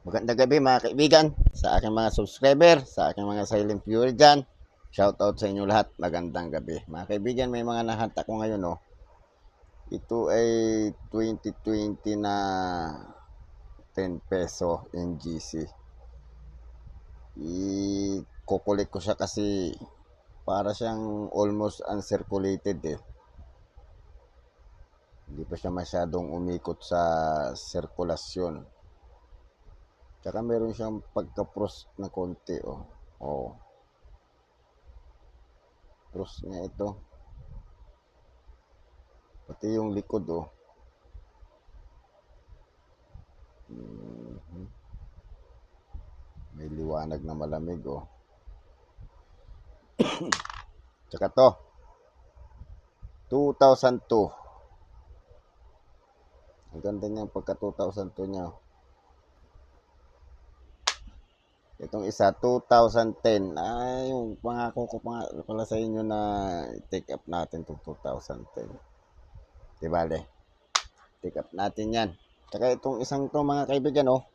Magandang gabi mga kaibigan, sa aking mga subscriber, sa aking mga silent viewer dyan. Shout out sa inyo lahat, magandang gabi. Mga kaibigan, may mga nahanta ko ngayon, no. Ito ay 2020 na 10 peso NGC. I-kukulik ko siya kasi para siyang almost uncirculated eh. Hindi pa siya masyadong umikot sa sirkulasyon. Tsaka meron siyang pagka-frost na konti, oh. Oh. Frost niya ito. Pati yung likod, oh. Mhm. May liwanag na malamig, oh. Tsaka to. 2002. Ang ganda niyang pagka 2002 niya, oh. Itong isa, 2010. Ay, yung pangako ko pa nga pala sa inyo na take up natin itong 2010. Di bale? Take up natin yan. Tsaka itong isang to mga kaibigan, oh.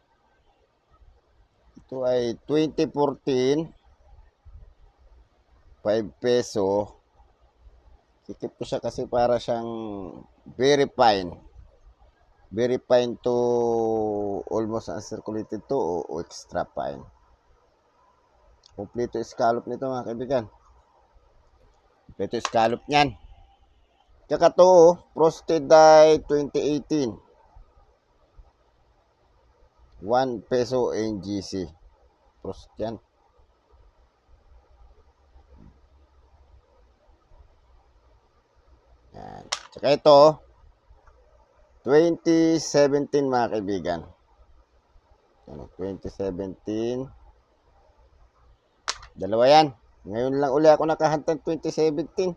Ito ay 2014. 5 peso. Sikip ko siya kasi para siyang very fine. Very fine to almost uncirculated to o, o extra fine. Kompleto scallop nito mga kaibigan. Kompleto scallop niyan. Tsaka to, oh, frosted dye 2018. 1 peso NGC. Frost yan. Yan. Tsaka ito, oh, 2017 mga kaibigan. Ano, 2017. Dalawa yan. Ngayon lang uli ako nakahantang 2017.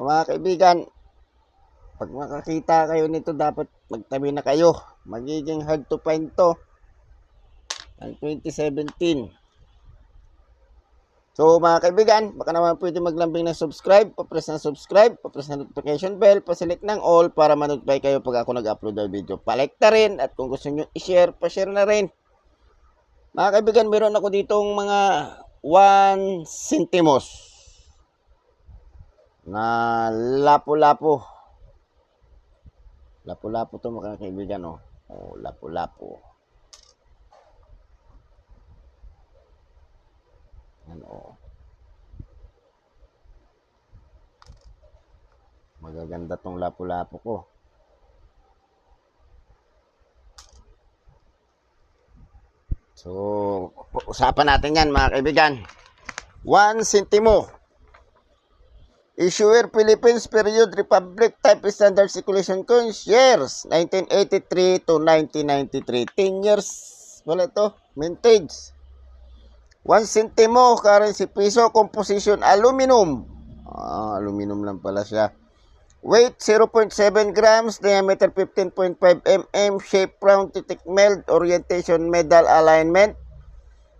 Mga kaibigan, pag makakita kayo nito, dapat magtabi na kayo. Magiging hard to find to. Ang 2017. So mga kaibigan, baka naman pwede maglambing ng subscribe, papress ng subscribe, papress ng notification bell, paselect ng all para ma-notify kayo pag ako nag-upload ng video. Palike na rin at kung gusto nyo i-share, pa-share na rin. Mga kaibigan, meron ako ditong mga 1 centimos na lapo-lapo. Lapo-lapo to mga kaibigan, oh. Oh, lapo-lapo. Ano? Magaganda tong lapo-lapo ko. So, usapan natin yan mga kaibigan. 1 centimo. Issuer Philippines Period Republic Type Standard Circulation Coins Years 1983 to 1993. 10 years wala to. Vintage. 1 centimo currency piso composition aluminum. Ah, aluminum lang pala siya. Weight 0.7 grams, diameter 15.5 mm, shape round, titik meld, orientation medal alignment.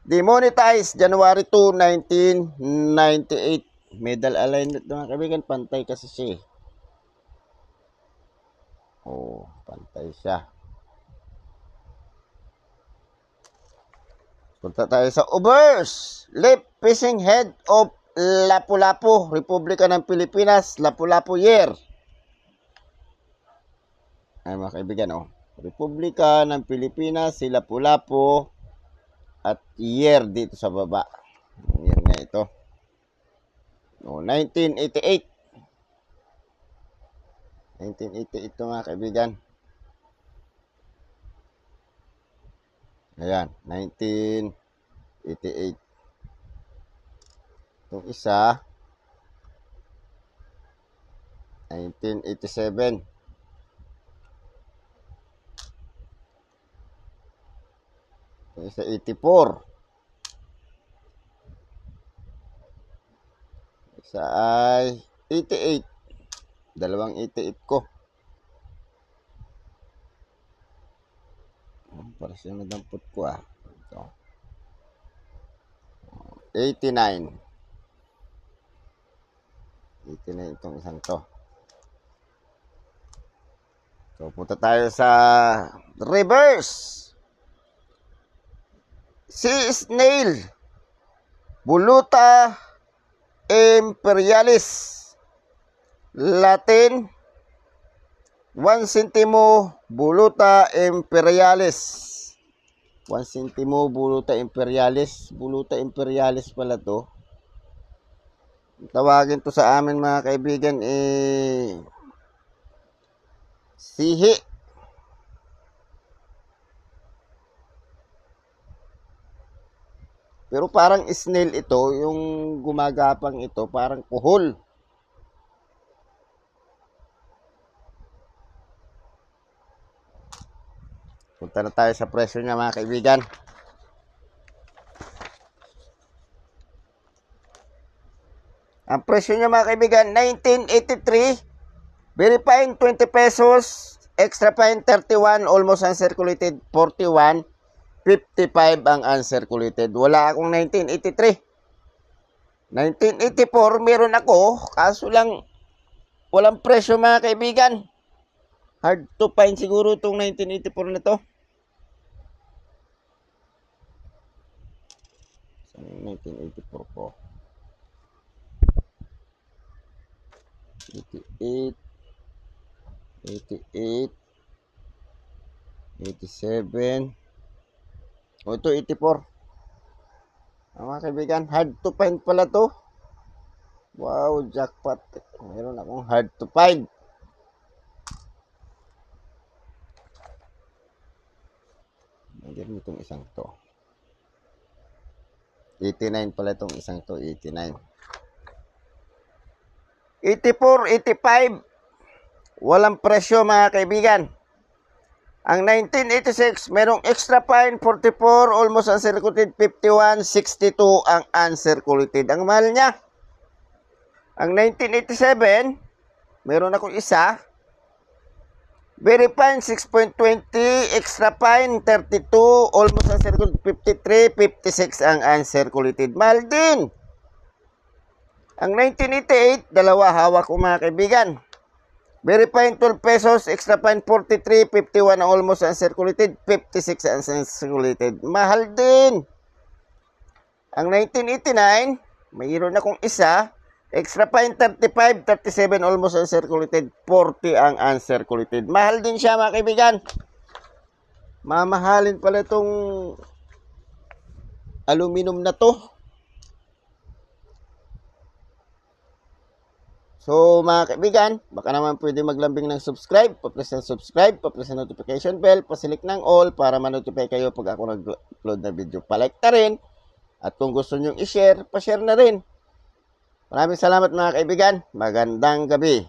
Demonetized January 2, 1998. Medal alignment mga kaibigan, pantay kasi siya. eh. Oh, pantay siya. Punta tayo sa Ubers. Lip fishing head of Lapu-Lapu, Republika ng Pilipinas, Lapu-Lapu year. Ay mga kaibigan, oh. Republika ng Pilipinas, si Lapu-Lapu at year dito sa baba. Year nga ito. No, 1988. 1988 ito mga kaibigan. Ayan, 1988. Itong isa, 1987. Isa, 84. Isa ay 88. Dalawang 88 ko. Para siya nadampot ko ah. Ito. 89. 89 itong isang to. So, punta tayo sa reverse. Sea snail, Buluta imperialis. Latin, 1 centimo Buluta imperialis. 1 centimo Buluta imperialis. Buluta imperialis pala to. Tawagin to sa amin mga kaibigan eh sihi. Pero parang snail ito, yung gumagapang ito, parang kuhol. Punta na tayo sa presyo niya mga kaibigan. Ang presyo niya mga kaibigan, 1983. Very fine, 20 pesos. Extra fine, 31. Almost uncirculated, 41. 55 ang uncirculated. Wala akong 1983. 1984, meron ako. Kaso lang, walang presyo mga kaibigan. Hard to find siguro itong 1984 na to. Saan yung 1984 ko? 88 88 87 o ito 84 ang mga kaibigan hard to find pala to. Wow jackpot. Meron akong hard to find. Nandiyan itong isang to. 89 pala itong isang to 89 84, 85 walang presyo mga kaibigan ang 1986, merong extra fine, 44, almost uncirculated, 51, 62 ang uncirculated. Ang mahal niya. Ang 1987, meron akong isa, very fine, 6.20, extra fine, 32, almost uncirculated, 53, 56 ang uncirculated. Mahal din. Ang 1988, dalawa hawak ko mga kaibigan. Very fine, 12 pesos. Extra fine, 43. 51 ang almost uncirculated. 56 ang uncirculated. Mahal din. Ang 1989, mayroon akong isa. Extra fine, 35. 37 almost uncirculated. 40 ang uncirculated. Mahal din siya mga kaibigan. Mamahalin pala itong aluminum na to. So, mga kaibigan, baka naman pwede maglambing ng subscribe, pa-press ng subscribe, pa-press ng notification bell, pasilik ng all para ma-notify kayo pag ako nag-upload na video. Palike na rin. At kung gusto nyong i-share, pa-share na rin. Maraming salamat mga kaibigan. Magandang gabi.